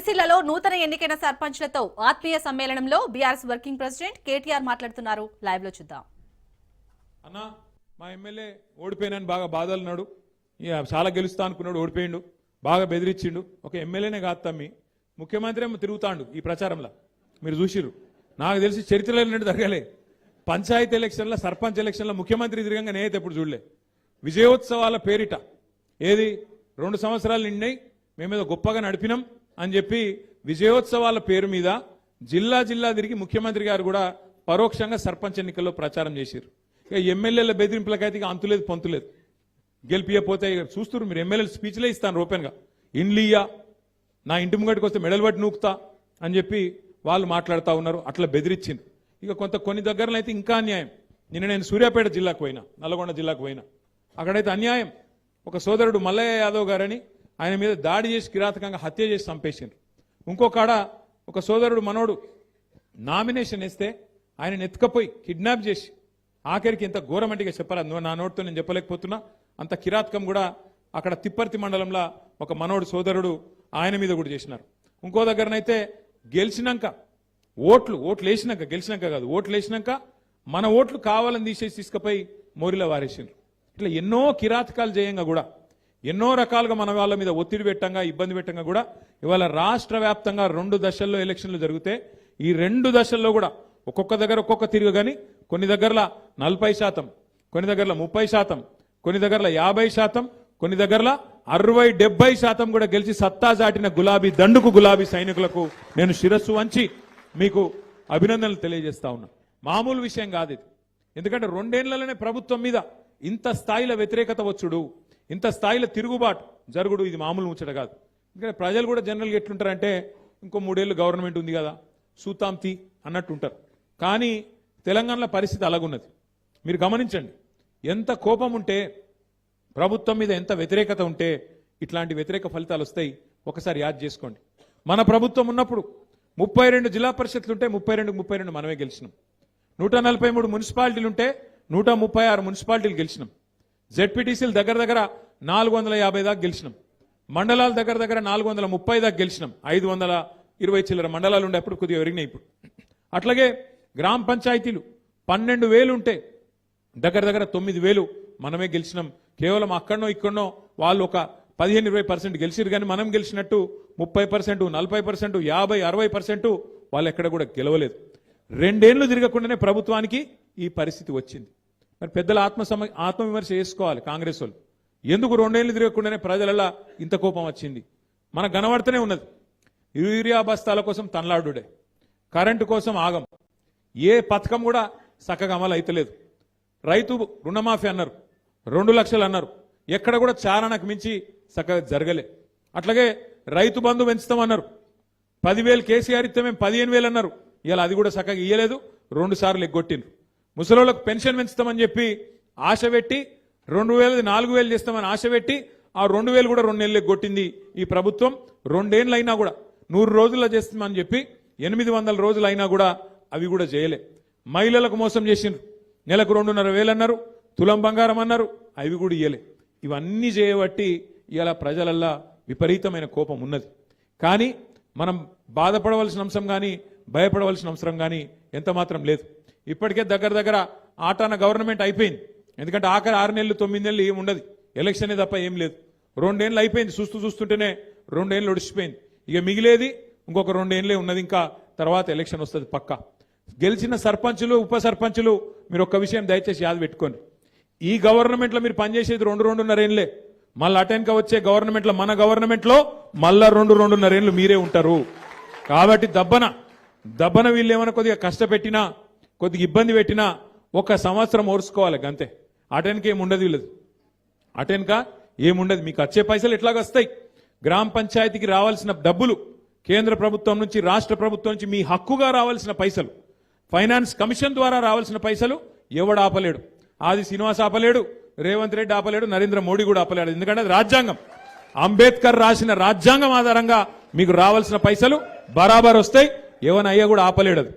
సిరిసిల్లలో నూతన ఎన్నికైన సర్పంచ్లతో ఆత్మీయ సమ్మేళనంలో బీఆర్ఎస్ వర్కింగ్ ప్రెసిడెంట్ కేటీఆర్ మాట్లాడుతున్నారు. లైవ్లో చూద్దాం. అన్న మా ఎమ్మెల్యే ఓడిపోయినని బాగా బాధలున్నాడు. ఇక చాలా గెలుస్తా అనుకున్నాడు ఓడిపోయిండు. బాగా బెదిరించిండు. ఒక ఎమ్మెల్యేనే కాదు తమ్మి. ముఖ్యమంత్రి ఏమో తిరుగుతాండు ఈ ప్రచారంలో. మీరు చూసిర్రు. నాకు తెలిసి చరిత్రలో ఉన్నట్టు జరగలే. పంచాయతీ ఎలక్షన్లో సర్పంచ్ ఎలక్షన్లో ముఖ్యమంత్రి తిరగంగా నేనైతే ఎప్పుడు చూడలే. విజయోత్సవాల పేరిట ఏది? రెండు సంవత్సరాలు నిండినాయి. మేమేదో గొప్పగా నడిపినాం. అని చెప్పి విజయోత్సవాల పేరు మీద జిల్లా జిల్లా తిరిగి ముఖ్యమంత్రి గారు కూడా పరోక్షంగా సర్పంచ్ ఎన్నికల్లో ప్రచారం చేశారు. ఇక ఎమ్మెల్యేల బెదిరింపులకైతే ఇక అంతులేదు పొంతులేదు. గెలిపియపోతే చూస్తున్నారు మీరు ఎమ్మెల్యేలు స్పీచ్లే ఇస్తాను ఓపెన్గా ఇండ్లియా నా ఇంటి ముంగటికి వస్తే మెడల్ పట్టి నూకుతా అని చెప్పి వాళ్ళు మాట్లాడుతూ ఉన్నారు అట్లా బెదిరించింది. ఇక కొంత కొన్ని దగ్గరలో అయితే ఇంకా అన్యాయం. నిన్న నేను సూర్యాపేట జిల్లాకు పోయినా నల్గొండ జిల్లాకు పోయినా. అక్కడైతే అన్యాయం. ఒక సోదరుడు మల్లయ్య యాదవ్ గారని ఆయన మీద దాడి చేసి కిరాతకంగా హత్య చేసి చంపేసిండ్రు. ఇంకో కాడ ఒక సోదరుడు మనోడు నామినేషన్ వేస్తే ఆయన ఎత్తుకపోయి కిడ్నాప్ చేసి ఆఖరికి ఇంత ఘోరమంటిగా చెప్పాలి. నువ్వు నా నోటితో నేను చెప్పలేకపోతున్నా. అంత కిరాతకం కూడా అక్కడ తిప్పర్తి మండలంలో ఒక మనోడు సోదరుడు ఆయన మీద కూడా చేసినారు. ఇంకో దగ్గరనైతే గెలిచినాక ఓట్లు ఓట్లు వేసినాక గెలిచినాక కాదు ఓట్లు వేసినాక మన ఓట్లు కావాలని తీసేసి తీసుకుపోయి మోరిలో వారేసిండ్రు. ఇట్లా ఎన్నో కిరాతకాలు చేయంగా కూడా ఎన్నో రకాలుగా మన వాళ్ళ మీద ఒత్తిడి పెట్టంగా ఇబ్బంది పెట్టంగా కూడా ఇవాళ రాష్ట్ర వ్యాప్తంగా రెండు దశల్లో ఎలక్షన్లు జరిగితే ఈ రెండు దశల్లో కూడా ఒక్కొక్క దగ్గర ఒక్కొక్క తిరుగు కానీ కొన్ని దగ్గరలో నలభై శాతం కొన్ని దగ్గరలో ముప్పై శాతం కొన్ని దగ్గరలో యాభై శాతం కొన్ని దగ్గరలో అరవై డెబ్బై శాతం కూడా గెలిచి సత్తా చాటిన గులాబీ దండుకు గులాబీ సైనికులకు నేను శిరస్సు వంచి మీకు అభినందనలు తెలియజేస్తా ఉన్నా. మామూలు విషయం కాదు ఇది. ఎందుకంటే రెండేళ్ళలోనే ప్రభుత్వం మీద ఇంత స్థాయిలో వ్యతిరేకత వచ్చుడు. ఇంత స్థాయిలో తిరుగుబాటు జరుగుడు ఇది మామూలు ముచ్చట కాదు. ఎందుకంటే ప్రజలు కూడా జనరల్గా ఎట్లుంటారంటే ఇంకో మూడేళ్ళు గవర్నమెంట్ ఉంది కదా సూతాంతి అన్నట్టు ఉంటారు కానీ తెలంగాణలో పరిస్థితి అలాగున్నది. మీరు గమనించండి ఎంత కోపం ఉంటే ప్రభుత్వం మీద ఎంత వ్యతిరేకత ఉంటే ఇట్లాంటి వ్యతిరేక ఫలితాలు వస్తాయి ఒకసారి యాద్ చేసుకోండి. మన ప్రభుత్వం ఉన్నప్పుడు ముప్పై రెండు జిల్లా పరిషత్లు ఉంటే ముప్పై రెండు ముప్పై రెండు మనమే గెలిచినాం. నూట నలభై మూడు మున్సిపాలిటీలు ఉంటే నూట ముప్పై ఆరు మున్సిపాలిటీలు గెలిచినాం. జెడ్పీటీసీలు దగ్గర దగ్గర నాలుగు వందల యాభై దాకా గెలిచినాం. మండలాల దగ్గర దగ్గర నాలుగు వందల ముప్పై దాకా గెలిచినాం. ఐదు వందల ఇరవై చిల్లర మండలాలు ఉండే అప్పుడు కొద్దిగా పెరిగినాయి ఇప్పుడు. అట్లాగే గ్రామ పంచాయతీలు పన్నెండు వేలు ఉంటే దగ్గర దగ్గర తొమ్మిది వేలు మనమే గెలిచినాం. కేవలం అక్కడనో ఇక్కడనో వాళ్ళు ఒక పదిహేను ఇరవై పర్సెంట్ గెలిచిరు కానీ మనం గెలిచినట్టు ముప్పై పర్సెంట్ నలభై పర్సెంట్ యాభై అరవై పర్సెంట్ వాళ్ళు ఎక్కడ కూడా గెలవలేదు. రెండేళ్ళు తిరగకుండానే ప్రభుత్వానికి ఈ పరిస్థితి వచ్చింది. మరి పెద్దలు ఆత్మ సమ ఆత్మవిమర్శ చేసుకోవాలి కాంగ్రెస్ వాళ్ళు. ఎందుకు రెండేళ్ళు తిరగకుండానే ప్రజలలో ఇంత కోపం వచ్చింది? మనకు కనబడుతూనే ఉన్నది. యూరియా బస్తాల కోసం తనలాడుడే. కరెంటు కోసం ఆగం. ఏ పథకం కూడా చక్కగా అమలు అయితలేదు. రైతు రుణమాఫీ అన్నారు. రెండు లక్షలు అన్నారు. ఎక్కడ కూడా చారణకు మించి చక్కగా జరగలే. అట్లాగే రైతు బంధు పెంచుతామన్నారు. పదివేలు కేసీఆర్ ఇస్తే మేము పదిహేను వేలు అన్నారు. ఇలా అది కూడా చక్కగా ఇయ్యలేదు. రెండు సార్లు ఎగ్గొట్టిండ్రు. ముసలోళ్ళకు పెన్షన్ పెంచుతామని చెప్పి ఆశ పెట్టి రెండు వేలది నాలుగు వేలు చేస్తామని ఆశ పెట్టి ఆ రెండు వేలు కూడా రెండు నెలలకు కొట్టింది ఈ ప్రభుత్వం. రెండేళ్ళు అయినా కూడా నూరు రోజుల్లో చేస్తామని చెప్పి ఎనిమిది వందల రోజులు అయినా కూడా అవి కూడా చేయలే. మహిళలకు మోసం చేసిండ్రు. నెలకు రెండున్నర వేలు అన్నారు తులం బంగారం అన్నారు అవి కూడా ఇయ్యలే. ఇవన్నీ చేయబట్టి ఇలా ప్రజలల్లా విపరీతమైన కోపం ఉన్నది. కానీ మనం బాధపడవలసిన అంశం కానీ భయపడవలసిన అవసరం కానీ ఎంత మాత్రం లేదు. ఇప్పటికే దగ్గర దగ్గర ఆటాన గవర్నమెంట్ అయిపోయింది. ఎందుకంటే ఆఖరి ఆరు నెలలు తొమ్మిది నెలలు ఏం ఉండదు. ఎలక్షనే తప్ప ఏం లేదు. రెండేళ్ళు అయిపోయింది. చూస్తూ చూస్తుంటేనే రెండేళ్ళు ఒడిచిపోయింది ఇక మిగిలేది ఇంకొక రెండేళ్ళే ఉన్నది. ఇంకా తర్వాత ఎలక్షన్ వస్తుంది పక్క. గెలిచిన సర్పంచులు ఉప సర్పంచులు మీరు ఒక్క విషయం దయచేసి యాద పెట్టుకోండి. ఈ గవర్నమెంట్లో మీరు పనిచేసేది రెండు రెండున్నరేళ్ళే మళ్ళీ అటెన్క వచ్చే గవర్నమెంట్లో మన గవర్నమెంట్లో మళ్ళా రెండు రెండున్నరేళ్ళు మీరే ఉంటారు. కాబట్టి దబ్బన దబ్బన వీళ్ళు ఏమైనా కొద్దిగా కష్టపెట్టినా కొద్దిగా ఇబ్బంది పెట్టినా ఒక సంవత్సరం ఓర్చుకోవాలి అంతే అటెన్కి ఏముండదు లేదు వీళ్ళది. ఏముండదు మీకు వచ్చే పైసలు ఎట్లాగొస్తాయి గ్రామ పంచాయతీకి రావాల్సిన డబ్బులు కేంద్ర ప్రభుత్వం నుంచి రాష్ట్ర ప్రభుత్వం నుంచి మీ హక్కుగా రావాల్సిన పైసలు ఫైనాన్స్ కమిషన్ ద్వారా రావాల్సిన పైసలు ఎవడు ఆపలేడు? ఆది శ్రీనివాస్ ఆపలేడు రేవంత్ రెడ్డి ఆపలేడు నరేంద్ర మోడీ కూడా ఆపలేడు. ఎందుకంటే అది రాజ్యాంగం. అంబేద్కర్ రాసిన రాజ్యాంగం ఆధారంగా మీకు రావాల్సిన పైసలు బరాబర్ వస్తాయి. ఎవనయ్యా కూడా ఆపలేడు అది.